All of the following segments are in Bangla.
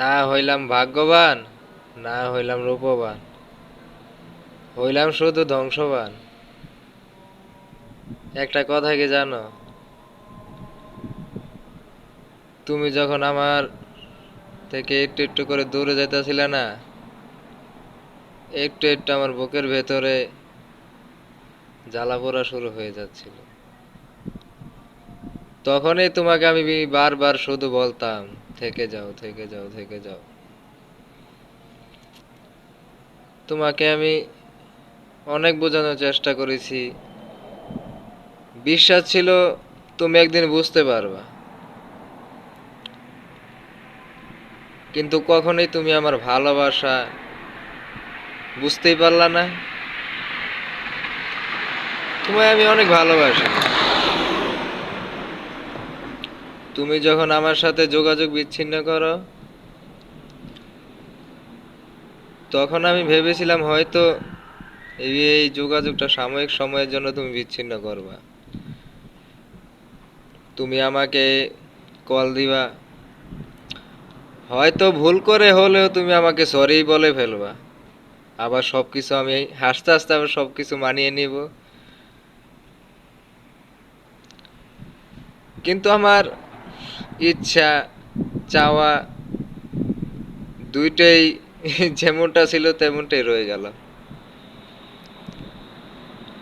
না হইলাম ভাগ্যবান, না হইলাম রূপবান, হইলাম শুধু ধ্বংসবান। একটা কথা কি জানো? তুমি যখন আমার থেকে একটু একটু করে দূরে যেতেছিলে না, একটু একটু আমার বুকের ভেতরে জ্বালা পোড়া শুরু হয়ে যাচ্ছিল। তখনই তোমাকে আমি বারবার শুধু বলতাম থেকে যাও থেকে যাও থেকে যাও। তোমাকে আমি অনেক বোঝানোর চেষ্টা করেছি। বিশ্বাস ছিল তুমি একদিন বুঝতে পারবা। কিন্তু কখনোই তুমি আমার ভালোবাসা বুঝতেই পারলা না। তোমায় আমি অনেক ভালোবাসি। তুমি যখন আমার সাথে যোগাযোগ বিচ্ছিন্ন করো, তখন আমি ভেবেছিলাম হয়তো এই যোগাযোগটা সাময়িক সময়ের জন্য তুমি বিচ্ছিন্ন করবা। তুমি আমাকে কল দিবা। হয়তো ভুল করে হলেও তুমি আমাকে সরি বলে ফেলবা। আবার সব কিছু আমি হাসতে হাসতে আবার সব কিছু মানিয়ে নিব। কিন্তু আমার ইচ্ছা, চাওয়া, দুইটাই যেমনটা ছিল তেমনটাই রয়ে গেল।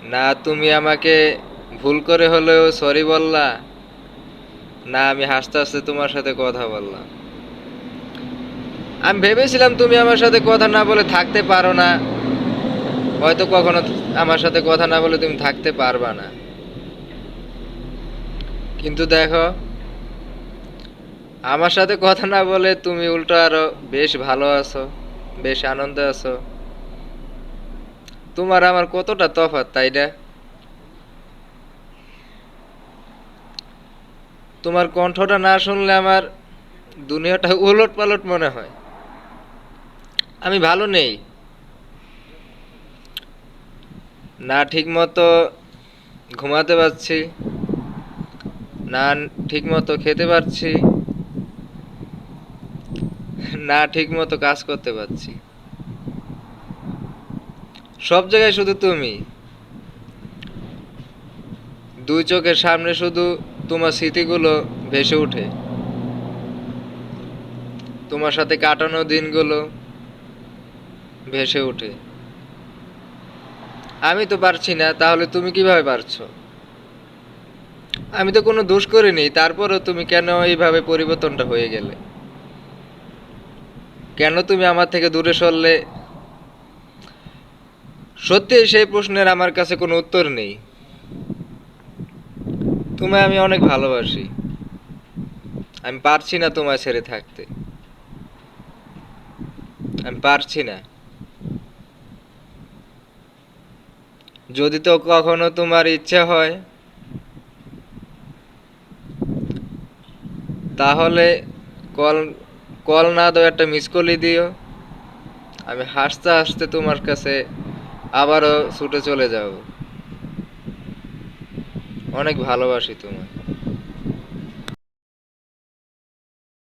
না তুমি আমাকে ভুল করে হলেও সরি বললা, না আমি হাসতে হাসতে তোমার সাথে কথা বললাম। আমি ভেবেছিলাম তুমি আমার সাথে কথা না বলে থাকতে পারো না। হয়তো কখনো আমার সাথে কথা না বলে তুমি থাকতে পারবা না। কিন্তু দেখো আমার সাথে কথা না বলে তুমি উল্টো আরও বেশ ভালো আছো, বেশ আনন্দে আছো। তোমার আমার কতটা তফাৎ, তাই না? তোমার কণ্ঠটা না শুনলে আমার দুনিয়াটা উলট পালট মনে হয়। আমি ভালো নেই। না ঠিক মতো ঘুমাতে পারছি, না ঠিক মতো খেতে পারছি না ঠিক মতো কাজ করতে পারছি। সব জায়গায় শুধু তুমি। দুই চোখের সামনে শুধু তোমার স্মৃতিগুলো ভেসে ওঠে। তোমার সাথে কাটানো দিনগুলো ভেসে ওঠে। আমি তো পারছি না, তাহলে তুমি কীভাবে পারছ? আমি তো কোনো দোষ করিনি, তারপরও তুমি কেন এইভাবে পরিবর্তনটা হয়ে গেলে? কেন তুমি আমার থেকে দূরে সরলে? সত্যি সেই প্রশ্নের আমার কাছে কোনো উত্তর নেই। তোমায় আমি অনেক ভালোবাসি। আমি পারছি না তোমায় ছেড়ে থাকতে। আমি পারছি না। যদি তো কখনো তোমার ইচ্ছা হয়, তাহলে কল কল না দাও, একটা মিস কলই দিও। আমি হাসতে হাসতে তোমার কাছে আবারও ছুটে চলে যাব। অনেক ভালোবাসি তোমায়।